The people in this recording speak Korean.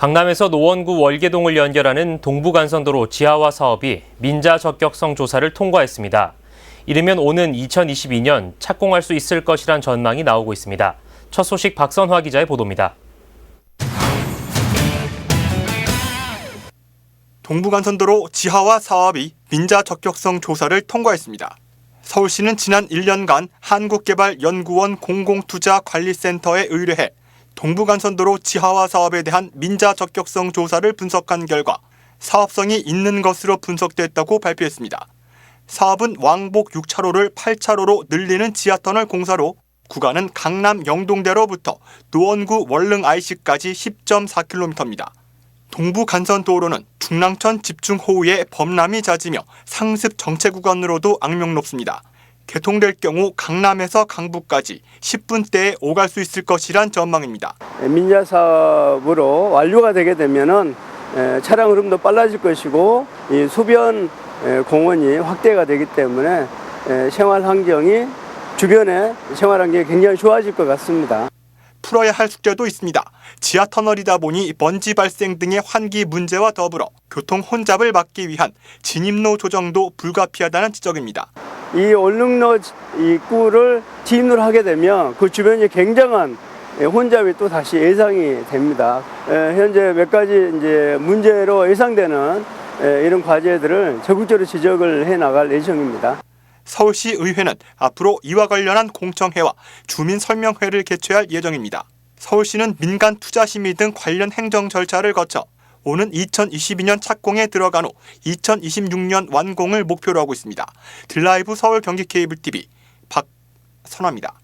강남에서 노원구 월계동을 연결하는 동부간선도로 지하화 사업이 민자 적격성 조사를 통과했습니다. 이르면 오는 2022년 착공할 수 있을 것이란 전망이 나오고 있습니다. 첫 소식 박선화 기자의 보도입니다. 동부간선도로 지하화 사업이 민자 적격성 조사를 통과했습니다. 서울시는 지난 1년간 한국개발연구원 공공투자관리센터에 의뢰해 동부간선도로 지하화 사업에 대한 민자 적격성 조사를 분석한 결과 사업성이 있는 것으로 분석됐다고 발표했습니다. 사업은 왕복 6차로를 8차로로 늘리는 지하터널 공사로 구간은 강남 영동대로부터 노원구 월릉 IC까지 10.4km입니다. 동부 간선 도로는 중랑천 집중호우에 범람이 잦으며 상습 정체 구간으로도 악명 높습니다. 개통될 경우 강남에서 강북까지 10분대에 오갈 수 있을 것이란 전망입니다. 민자 사업으로 완료가 되게 되면은 에, 차량 흐름도 빨라질 것이고 이 소변 에, 공원이 확대가 되기 때문에 에, 생활 환경이 주변에 생활 환경이 굉장히 좋아질 것 같습니다. 풀어야 할 숙제도 있습니다. 지하 터널이다 보니 먼지 발생 등의 환기 문제와 더불어 교통 혼잡을 막기 위한 진입로 조정도 불가피하다는 지적입니다. 이 얼릉로 입구를 진입을 하게 되면 그 주변이 굉장한 예, 혼잡이 또 다시 예상이 됩니다. 에, 현재 몇 가지 이제 문제로 예상되는 에, 이런 과제들을 적극적으로 지적을 해 나갈 예정입니다. 서울시 의회는 앞으로 이와 관련한 공청회와 주민 설명회를 개최할 예정입니다. 서울시는 민간 투자 심의 등 관련 행정 절차를 거쳐 오는 2022년 착공에 들어간 후 2026년 완공을 목표로 하고 있습니다. 드라이브 서울 경기 케이블 TV 박선화입니다.